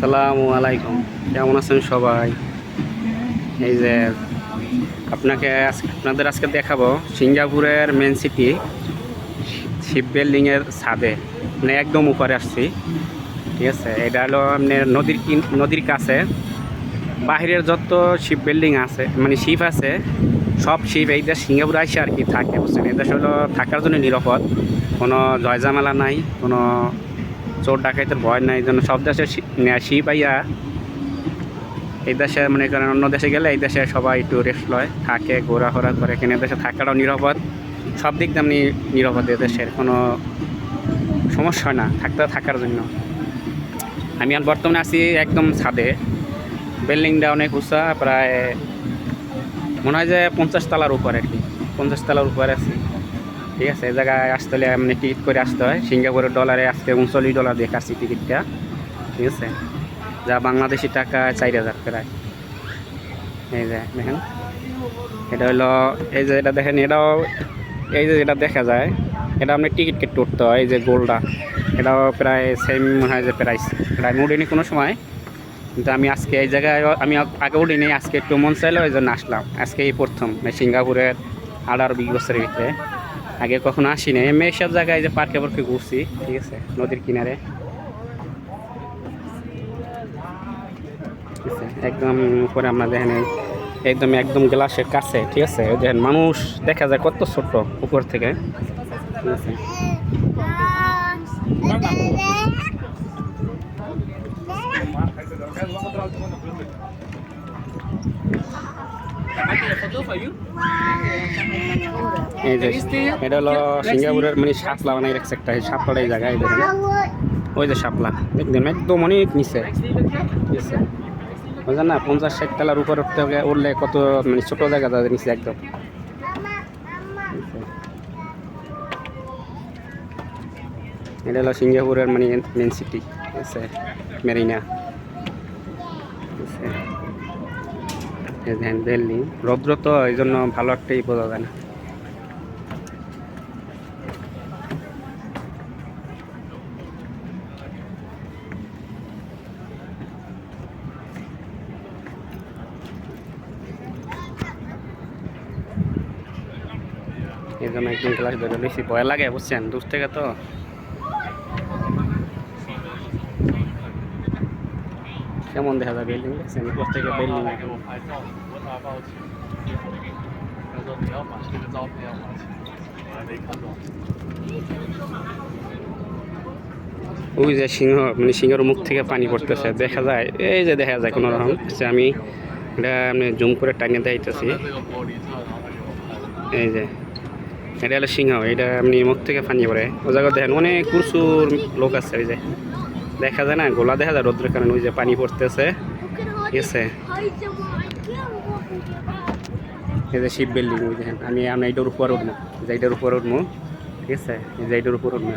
সালামু আলাইকুম। কেমন আছেন সবাই? এই যে আপনাকে আপনাদের আজকে দেখাবো সিঙ্গাপুরের মেন সিটি, শিপ বিল্ডিংয়ের ছাদে। মানে একদম উপরে আসছি। ঠিক আছে, এটা হলো আপনার নদীর কিন- নদীর কাছে। বাহিরের যত শিপ বিল্ডিং আছে মানে শিপ আছে, সব শিপ এই দেশ সিঙ্গাপুরে আসে আর কি থাকে, বুঝছেন? এই দেশ হলো থাকার জন্য নিরাপদ। কোনো জয়জামেলা নাই, কোনো চোর ডাকাইতের ভয় নাই জন্য সব দেশে শিপ পাইয়া এই দেশে মনে করেন অন্য দেশে গেলে এই দেশে সবাই টুরিস্ট লয়, থাকে, ঘোরাফেরা করে, এখানে দেশে থাকাটাও নিরাপদ। সব দিক দিয়ে আপনি নিরাপদ দেশের, কোনো সমস্যা হয় না, থাকতে থাকার জন্য। আমি আর বর্তমানে আছি একদম ছাদে। বিল্ডিংটা অনেক উঁচা, প্রায় মনে হয় যে পঞ্চাশ তলার উপরে আর কি, পঞ্চাশ তলার উপরে আছি। ঠিক আছে, এই জায়গায় আসতে হলে মানে টিকিট করে আসতে হয়। সিঙ্গাপুরের ডলারে আজকে উনচল্লিশ ডলার দিয়ে কাটছি টিকিটটা ঠিক আছে? যা বাংলাদেশি টাকা, চার হাজার প্রায়। এই যে, দেখেন। এটা হলো, এই যে এটা দেখেন, এটাও, এই যে এটা দেখা যায়, এটা আপনি টিকিট কেটে উঠতে হয়, এই যে গোলটা। এটাও প্রায় সেম মনে হয় যে প্রাইস এটা আমি উঠিনি কোনো সময়, কিন্তু আমি আজকে এই জায়গায়, আমি আগে উঠিনি, আজকে একটু মন চাইলো ওই জন্য আসলাম। আজকে এই প্রথম এই সিঙ্গাপুরের আঠারো বিশ বছরের ভিতরে। আগে কখনো আসি আসিনি। এমনি এইসব জায়গায় যে পার্কে পার্কে ঘুরছি, ঠিক আছে, নদীর কিনারে। একদম উপরে আমরা দেখেন একদম একদম গ্লাসের কাছে, ঠিক আছে দেখেন মানুষ দেখা যায় কত ছোট উপর থেকে। ঠিক আছে। এই যে, এটা হলো সিঙ্গাপুরের মানে শাপলা বানাই রাখছে এই শাপলার এই জায়গায় দেখেন। ওই যে শাপলা, দেখবেন, একদম অনেক নিচে। ঠিক বুঝলেন না? পঞ্চাশ ষাট তলার উপর উঠতে হবে, উঠলে কত মানে ছোটো জায়গা তাদের নিচে একদম। এটা হলো সিঙ্গাপুরের মানে মেন সিটি ঠিক আছে মেরিনা। দেখেন রৌদ্র তো এই জন্য ভালো একটাই বোঝা যায় না। এই জন্য একদিন ক্লাস ধরে বেশি ভয় লাগে, বুঝছেন? দূর থেকে তো। কেমন দেখা যায় বিল্ডিং দেখছেন উপর থেকে বিল্ডিং ওই যে সিংহ মানে সিংহের মুখ থেকে পানি পড়তেছে, দেখা যায়, এই যে দেখা যায় কোনো রকম আমি এটা আপনি জুম করে টাঙিয়ে দেখাইতেছি এই যে, এটা হলো সিংহ, এটা আপনি মুখ থেকে পানি পড়ে। ও জায়গা দেখেন অনেক প্রচুর লোক আছে, এই যে। দেখা যায় না, গোলা দেখা যায় রোদ্রের কারণে, ওই যে পানি পড়তেছে। আছে এই যে শিব বিল্ডিং, ওই দেখেন আমি আমি এইটার উপর উঠবো যে এইটার উপর উঠবো। ঠিক আছে? যে এইটার উপর উঠবো।